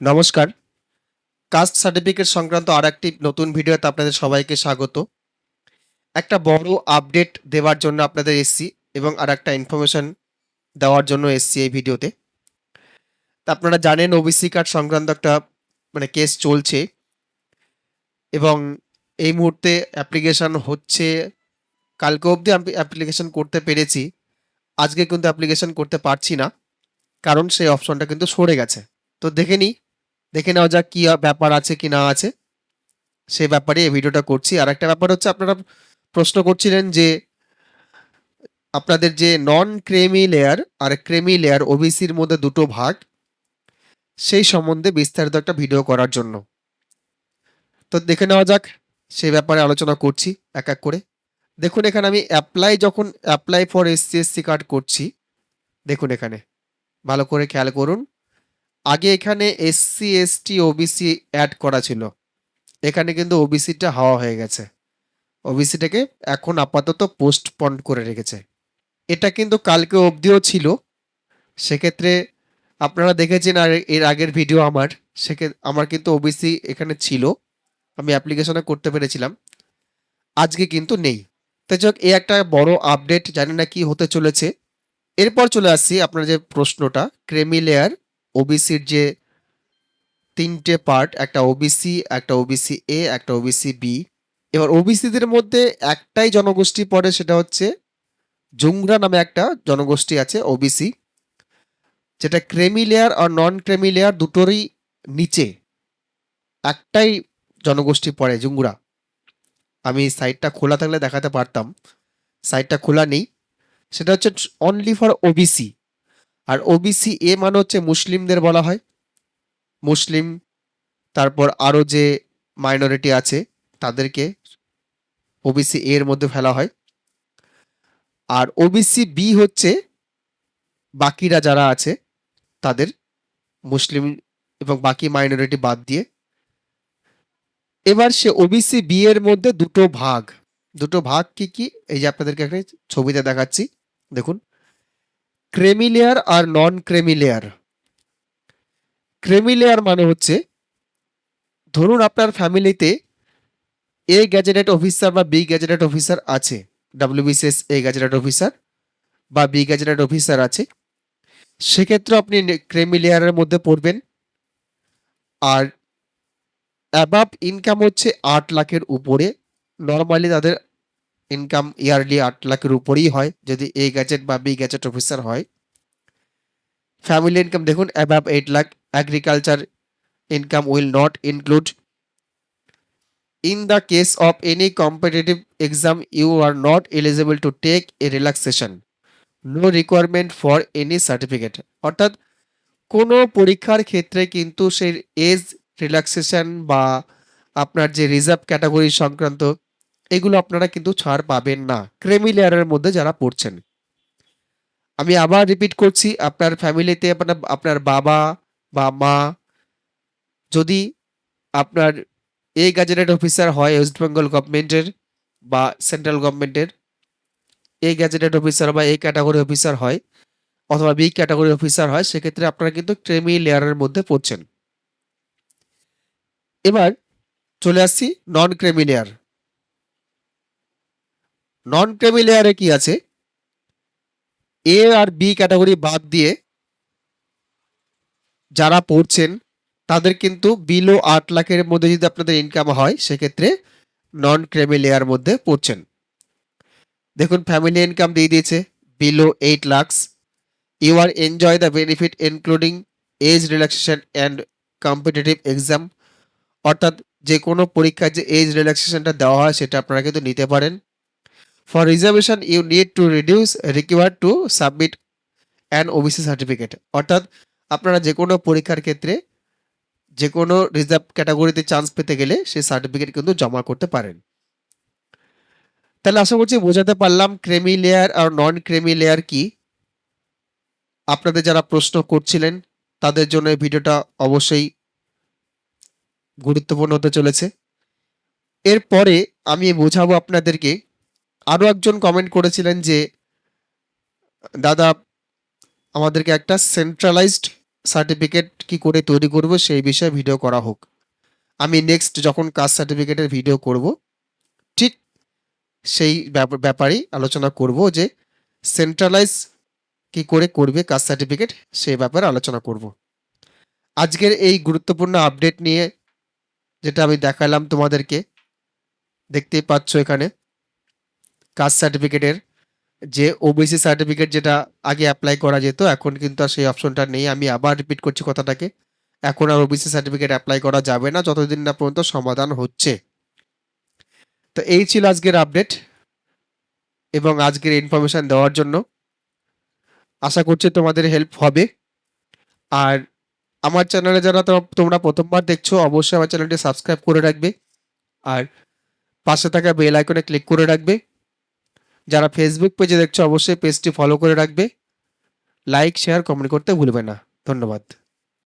নমস্কার। Caste certificate সংক্রান্ত আর একটি নতুন ভিডিওতে আপনাদের সবাইকে স্বাগত। একটা বড় আপডেট দেওয়ার জন্য আপনাদের এসছি এবং আর একটা ইনফরমেশন দেওয়ার জন্য এসছি এই ভিডিওতে। তা আপনারা জানেন ওবিসি কার্ড সংক্রান্ত একটা মানে কেস চলছে। এবং এই মুহূর্তে অ্যাপ্লিকেশন হচ্ছে, কালকে অবধি আমি অ্যাপ্লিকেশন করতে পেরেছি। আজকে কিন্তু অ্যাপ্লিকেশন করতে পারছি না, কারণ সেই অপশনটা কিন্তু সরে গেছে। তো দেখে নিই দেখে নেওয়া যাক কি ব্যাপার আছে কি না আছে। সে ব্যাপারে এই ভিডিওটা করছি। আর একটা ব্যাপার হচ্ছে, আপনারা প্রশ্ন করছিলেন যে, আপনাদের যে নন ক্রেমি লেয়ার আর ক্রেমি লেয়ার ওবিসির মধ্যে দুটো ভাগ, সেই সম্বন্ধে বিস্তারিত একটা ভিডিও করার জন্য। তো দেখে নেওয়া যাক, সে ব্যাপারে আলোচনা করছি এক এক করে। দেখুন এখানে আমি অ্যাপ্লাই যখন apply for SC SC card করছি, দেখুন এখানে। ভালো করে খেয়াল করুন। আগে এখানে এসসি এসটি ওবিসি অ্যাড করা ছিল। এখানে কিন্তু ওবিসিটা হাওয়া হয়ে গেছে। ওবিসিটাকে এখন আপাতত পোস্টপন্ড করে রেখেছে। এটা কিন্তু কালকে অবধিও ছিল। সেক্ষেত্রে আপনারা দেখেছেন আর এর আগের ভিডিও আমার। সেক্ষেত্রে আমার কিন্তু ওবিসি এখানে ছিল। আমি অ্যাপ্লিকেশনে করতে পেরেছিলাম। আজকে কিন্তু নেই। তো যাক এ একটা বড় আপডেট জানি না কি হতে চলেছে। এরপর চলে আসছি আপনার যে প্রশ্নটা, ক্রেমি লেয়ার ওবিসির যে তিনটে পার্ট একটা ওবিসি একটা ওবিসি এ একটা ওবিসি বি এবার ওবিসিদের মধ্যে একটাই জনগোষ্ঠী পড়ে, সেটা হচ্ছে জুংরা নামে একটা জনগোষ্ঠী আছে ওবিসি যেটা ক্রেমি লেয়ার আর নন ক্রেমি লেয়ার দুটোরই নিচে একটাই জনগোষ্ঠী পড়ে, জুংরা। আমি সাইটটা খোলা থাকলে দেখাতে পারতাম। সাইটটা খোলা নেই। সেটা হচ্ছে অনলি ফর ওবিসি আর ওবিসি এ মানে হচ্ছে মুসলিমদের বলা হয়। মুসলিম, তারপর আরও যে মাইনরিটি আছে, তাদেরকে ওবিসি এর মধ্যে ফেলা হয়। আর ওবিসি বি হচ্ছে বাকিরা যারা আছে, তাদের মুসলিম এবং বাকি মাইনরিটি বাদ দিয়ে। এবার সে ওবিসি বি এর মধ্যে দুটো ভাগ। দুটো ভাগ কি কি? এই যে আপনাদেরকে এখানে ছবিতে দেখাচ্ছি। দেখুন। ক্রেমি লেয়ার আর non creamy layer creamy layer মানে হচ্ছে, ধরুন আপনার ফ্যামিলিতে এ গ্যাজেটেড অফিসার বা বি গ্যাজেটেড অফিসার আছে ডাব্লিউবিসিএস এ গ্যাজেটেড অফিসার বা বি গ্যাজেটেড অফিসার আছে, সেক্ষেত্রে আপনি ক্রেমি লেয়ারের মধ্যে পড়বেন। আর অ্যাবাব ইনকাম হচ্ছে আট লাখের উপরে। নর্মালি তাদের ইনকাম ইয়ারলি আট লাখের উপরেই হয়, যদি এ গ্যাজেট বা বি গ্যাজেট অফিসার হয়। ফ্যামিলি ইনকাম দেখুন above eight lakh agriculture income will not include in the case of any competitive exam you are not eligible to take a relaxation no requirement for any certificate অর্থাৎ, কোনো পরীক্ষার ক্ষেত্রে কিন্তু সেই age relaxation বা আপনার যে রিজার্ভ ক্যাটাগরি সংক্রান্ত এগুলো আপনারা কিন্তু ছাড় পাবেন না। ক্রেমি লেয়ারের মধ্যে যারা পড়ছেন। আমি আবার রিপিট করছি, আপনার ফ্যামিলিতে আপনার আপনার বাবা বা মা, যদি আপনার এ গ্যাজেটেড অফিসার হয় ওয়েস্ট বেঙ্গল গভর্নমেন্টের বা সেন্ট্রাল গভর্নমেন্টের এ গ্যাজেটেড অফিসার বা এ ক্যাটাগরি অফিসার হয় অথবা বি ক্যাটাগরি অফিসার হয়, সেক্ষেত্রে আপনারা কিন্তু ক্রেমি লেয়ারের মধ্যে পড়ছেন। এবার চলে আসছি নন ক্রেমি লেয়ার নন ক্রেমি লেয়ারে কি আছে? এ আর বি ক্যাটাগরি বাদ দিয়ে যারা পড়ছেন, তাদের কিন্তু বিলো আট লাখের মধ্যে যদি আপনাদের ইনকাম হয়, সেক্ষেত্রে নন ক্রেমি লেয়ার মধ্যে পড়ছেন। দেখুন ফ্যামিলি ইনকাম দিয়ে দিয়েছে below eight lakhs you are enjoy the benefit including age relaxation and competitive exam অর্থাৎ যে কোনো পরীক্ষায় যে এজ রিল্যাক্সেশনটা দেওয়া হয়, সেটা আপনারা কিন্তু নিতে পারেন। For reservation you need to reduce require to submit an OBC certificate অর্থাৎ আপনারা যে কোনো পরীক্ষার ক্ষেত্রে যে কোনো রিজার্ভ ক্যাটাগরিতে চান্স পেতে গেলে সেই সার্টিফিকেট কিন্তু জমা করতে পারেন। তাহলে আশা করছি বোঝাতে পারলাম ক্রেমি লেয়ার আর নন ক্রেমি লেয়ার কি। আপনাদের যারা প্রশ্ন করছিলেন, তাদের জন্য এই ভিডিওটা অবশ্যই গুরুত্বপূর্ণ হতে চলেছে। এরপরে আমি বোঝাবো আপনাদেরকে আরও একজন কমেন্ট করেছিলেন যে, দাদা, আমাদেরকে একটা সেন্ট্রালাইজড সার্টিফিকেট কি করে তৈরি করব সেই বিষয়ে ভিডিও করা হোক। আমি নেক্সট যখন কাস্ট সার্টিফিকেটের ভিডিও করব, ঠিক সেই ব্যাপ- ব্যাপারেই আলোচনা করব যে সেন্ট্রালাইজ কি করে করবে কাস্ট সার্টিফিকেট সেই ব্যাপারে আলোচনা করব। আজকের এই গুরুত্বপূর্ণ আপডেট নিয়ে যেটা আমি দেখালাম তোমাদেরকে, দেখতেই পাচ্ছ এখানে সার্টিফিকেটের যে ওবিসি সার্টিফিকেট যেটা আগে অ্যাপ্লাই করা যেত, এখন কিন্তু আর সেই অপশনটা নেই। আমি আবার রিপিট করছি কথাটাকে। এখন আর ওবিসি সার্টিফিকেট অ্যাপ্লাই করা যাবে না, যতদিন না পর্যন্ত সমাধান হচ্ছে। তো এই ছিল আজকের আপডেট এবং আজকের ইনফরমেশন দেওয়ার জন্য। আশা করছি তোমাদের হেল্প হবে। আর আমার চ্যানেলে যারা তোমরা প্রথমবার দেখছ, অবশ্যই আমার চ্যানেলটি সাবস্ক্রাইব করে রাখবে। আর পাশে থাকা বেল আইকনে ক্লিক করে রাখবে। যারা ফেসবুক পেজে দেখছ, অবশ্যই পেজটি ফলো করে রাখবে। লাইক শেয়ার কমেন্ট করতে ভুলবে না। ধন্যবাদ।